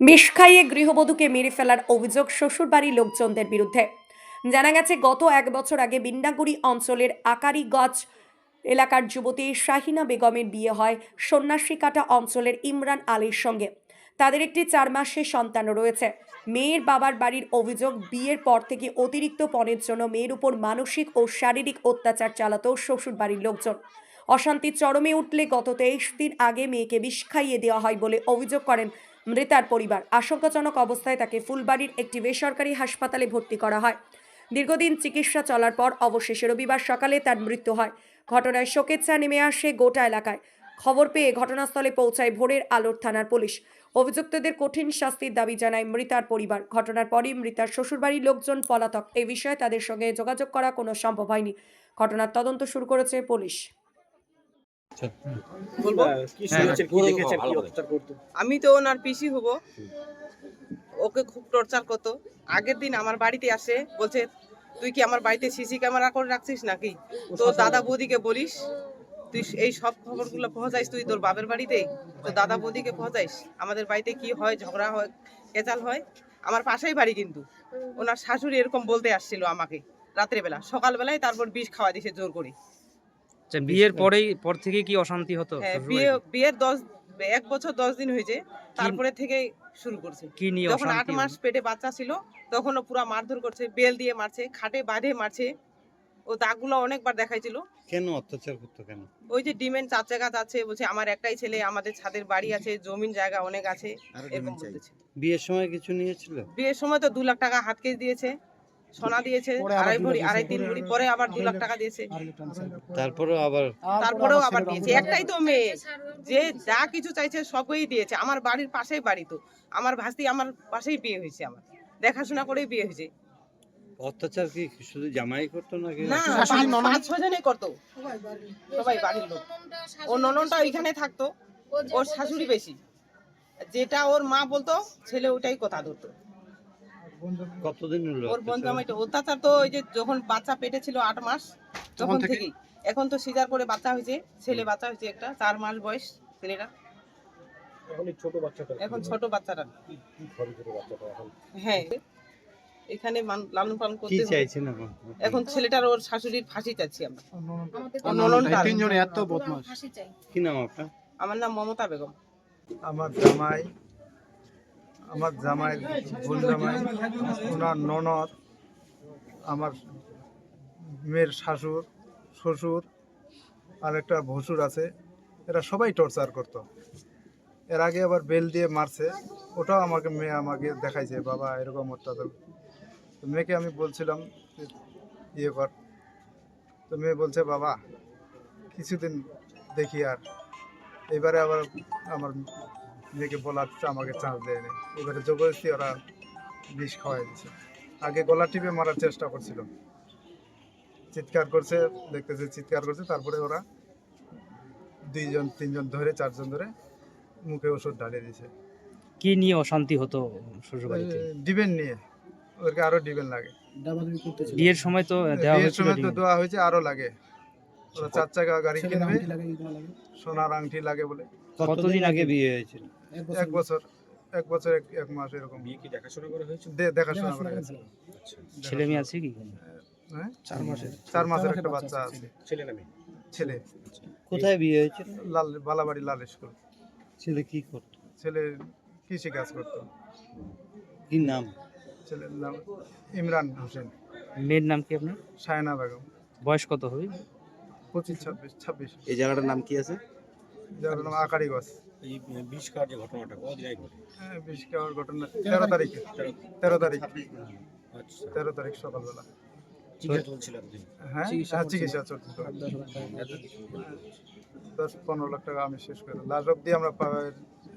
বিষ খাইয়ে গৃহবধূকে মেরে ফেলার অভিযোগ শ্বশুরবাড়ির লোকজনদের বিরুদ্ধে। জানা গেছে, গত এক বছর আগে বিন্নাগুড়ি অঞ্চলের আকারিগঞ্জ এলাকার যুবতী শাহিনা বেগমের বিয়ে হয় সন্ন্যাসীকাটা অঞ্চলের ইমরান আলীর সঙ্গে। তাদের একটি চার মাসের সন্তানও রয়েছে। মেয়ের বাবার বাড়ির অভিযোগ, বিয়ের পর থেকে অতিরিক্ত পণের জন্য মেয়ের উপর মানসিক ও শারীরিক অত্যাচার চালাতো শ্বশুরবাড়ির লোকজন। অশান্তির চরমে উঠলে গত তেইশ দিন আগে মেয়েকে বিষ খাইয়ে দেওয়া হয় বলে অভিযোগ করেন মৃতার পরিবার। আশঙ্কাজনক অবস্থায় তাকে ফুলবাড়ির একটি বেসরকারি হাসপাতালে ভর্তি করা হয়। দীর্ঘদিন চিকিৎসা চলার পর অবশেষে রবিবার সকালে তার মৃত্যু হয়। ঘটনায় শোকের চা নেমে আসে গোটা এলাকায়। খবর পেয়ে ঘটনাস্থলে পৌঁছায় ভোরের আলোর থানার পুলিশ। অভিযুক্তদের কঠিন শাস্তির দাবি জানায় মৃতার পরিবার। ঘটনার পরই মৃতার শ্বশুরবাড়ির লোকজন পলাতক। এ বিষয়ে তাদের সঙ্গে যোগাযোগ করা কোনো সম্ভব হয়নি। ঘটনার তদন্ত শুরু করেছে পুলিশ। বলব? কি শুনেছেন কি হ্যাঁ, দেখেছেন কি অত্যাচার করতো? আমি তো ওনার পিসি হব। ওকে খুব টর্চার করতো। আগের দিন আমার বাড়িতে আসে বলছে তুই কি আমার বাড়িতে সিসি ক্যামেরা করে রাখছিস নাকি? তো দাদা বৌদিকে বলিস তুই এই সব খবরগুলো পৌঁছাইস তুই তোর বাপের বাড়িতে? তো দাদা বৌদিকে পৌঁছাইস? আমাদের বাড়িতে কি হয় ঝগড়া হয় কেচাল হয়? আমার পাশেই বাড়ি কিন্তু। ওনার শাশুড়ি এরকম বলতে আসছিল আমাকে রাত্রেবেলা। সকালবেলায় তারপর বিষ খাওয়া দিছে জোর করে। আচ্ছা বিয়ের পরেই পর থেকে কি অশান্তি হতো হ্যাঁ বিয়ে বিয়ের দশ এক বছর দশ দিন হয়েছে তারপরে থেকে শুরু করছে। কি নিয়ে যখন আট মাস পেটে বাচ্চা ছিল তখনও পুরো মারধর করছে বেল দিয়ে মারছে খাটে বাঁধে মারছে। ও দাগগুলো অনেকবার দেখাইছিল। কেন অত্যাচার করতো কেন? ওই যে ডিমেন্ট চার জায়গা আছে বলছে আমার একটাই ছেলে আমাদের ছাদের বাড়ি আছে জমিন জায়গা অনেক আছে। এরকম বিয়ের সময় কিছু নিয়েছিল? বিয়ের সময় তো দু লাখ টাকা হাত কেস দিয়েছে। সোনা দিয়েছে আড়াই ভরি আড়াই তিন ভরি পরে আবার দু লাখ টাকা দিয়েছে। তারপরেও আবার তারপরেও আবার দিয়েছে। একটাই তো মেয়ে যে যা কিছু চাইছে সবই দিয়েছে। আমার বাড়ির পাশেই বাড়ি তো। আমার ভাস্তি আমার পাশেই বিয়ে হয়েছে আমার। দেখাশোনা করেই বিয়ে হয়েছে। অত্যাচার কি শুধু জামাই করতো নাকি? না পাঁচ ছয় জনই করতো। সবাই বাড়ির লোক। ও নননটা ওইখানে থাকতো। ওর শাশুড়ি বেশি। যেটা ওর মা বলতো ছেলে ওটাই কথা ধরতো। কতদিন হলো ওর বোন অত্যাচার? তো ওই যে যখন বাচ্চা পেটে ছিল আট মাস তখন থেকেই। এখন তো সিজার করে বাচ্চা হয়েছে ছেলে বাচ্চা হয়েছে একটা চার মাস বয়স ছেলেটা। এখন ছোট বাচ্চাটা হ্যাঁ। এখানে লালন পালন করতে। চাইছেন এখন? এখন ছেলেটার ওর শাশুড়ির ফাঁসি চাচ্ছি আমরা। আমাদের ওর ননদটার। তিনজনে এত বদমাস কি নাম আপনার? আমার নাম মমতা বেগম। আমার জামাই আমার জামাই বোন জামাই, ওনার ননদ, আমার মেয়ের শাশুর শ্বশুর, আর একটা ভসুর আছে। এরা সবাই টর্চার করতো। এর আগে আবার বেল দিয়ে মারছে। ওটাও আমাকে মেয়ে আমাকে দেখাইছে, বাবা, এরকম অত্যাচার। তো মেয়েকে আমি বলছিলাম ইয়ে কর। তো মেয়ে বলছে, বাবা, কিছুদিন দেখি আর। এবারে আবার আমার মেয়েকে বলার আমাকে চান্স দেয়নি এবারে জবরদস্তি ওরা বিষ খাওয়াই দিছে। আগে গলা টিপে মারার চেষ্টা করছিল। চিৎকার করছে দেখতেছে চিৎকার করছে তারপরে ওরা দুইজন তিনজন ধরে চারজন ধরে মুখে ওষুধ ঢালিয়ে দিছে। কি নিয়ে অশান্তি হতো শ্বশুরবাড়িতে? ডিবেন নিয়ে। ওদেরকে আরও ডিবেন লাগে। বিয়ের সময় তো দেওয়া বিয়ের সময় তো দেওয়া হয়েছে আরও লাগে। ওরা চার চাকা গাড়ি কিনবে। সোনার আংটি লাগে বলে। কতদিন আগে বিয়ে হয়েছিল? এক বছর। এক বছর এক এক মাস এরকম। বিয়ে কি দেখাশোনা করা হয়েছে দেখাশোনা করে। আচ্ছা ছেলে মেয়ে আছে কি? হ্যাঁ? চার মাসের। চার মাসের একটা বাচ্চা আছে। ছেলে নামে ছেলে। কোথায় বিয়ে হয়েছিল? লাল বালাবাড়ি লাল স্কুল। ছেলে কি করতো? ছেলে কৃষি কাজ করতো। কি নাম? ছেলের নাম ইমরান হোসেন। মেয়ের নাম কি আপনার? সায়না বেগম। বয়স কত হবে? পঁচিশ ছাব্বিশ ছাব্বিশ। এই জায়গাটার নাম কি আছে? যার নাম আকারি গছ এই বিষ খাওয়ার যে ঘটনাটা কদিন আগে হ্যাঁ, বিশ খাওয়ার ঘটনা তেরো তারিখে। তেরো তারিখ। আচ্ছা। তেরো তারিখ সকালবেলা। হ্যাঁ চিকিৎসা হ্যাঁ। দশ পনেরো লাখ টাকা আমি শেষ করে লাস্ট অব্দি আমরা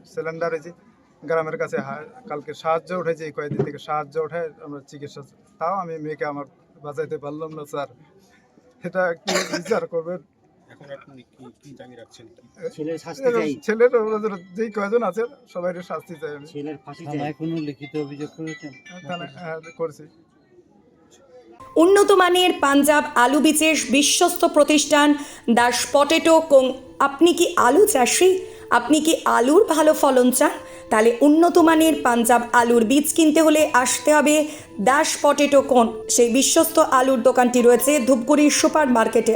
সিলিন্ডার হয়েছি গ্রামের কাছে কালকে সাহায্য উঠেছে এই কয়েকদিন থেকে সাহায্য উঠে আমরা চিকিৎসা তাও আমি মেয়েকে আমার বাঁচাইতে পারলাম না স্যার। এটা কি বিচার করবেন? ছেলের ছেলের যেই কয়জন আছে সবাই শাস্তি চাই আমি। থানায় কোনো লিখিত অভিযোগ করেছেন? হ্যাঁ, করছি। উন্নত মানের পাঞ্জাব আলু বীজের বিশ্বস্ত প্রতিষ্ঠান দাস পটেটো কোং আপনি কি আলু চাষি? আপনি কি আলুর ভালো ফলন চান? তাহলে উন্নত মানের পাঞ্জাব আলুর বীজ কিনতে হলে আসতে হবে দাস পটেটো কোন সেই বিশ্বস্ত আলুর দোকানটি রয়েছে ধূপগুড়ির সুপার মার্কেটে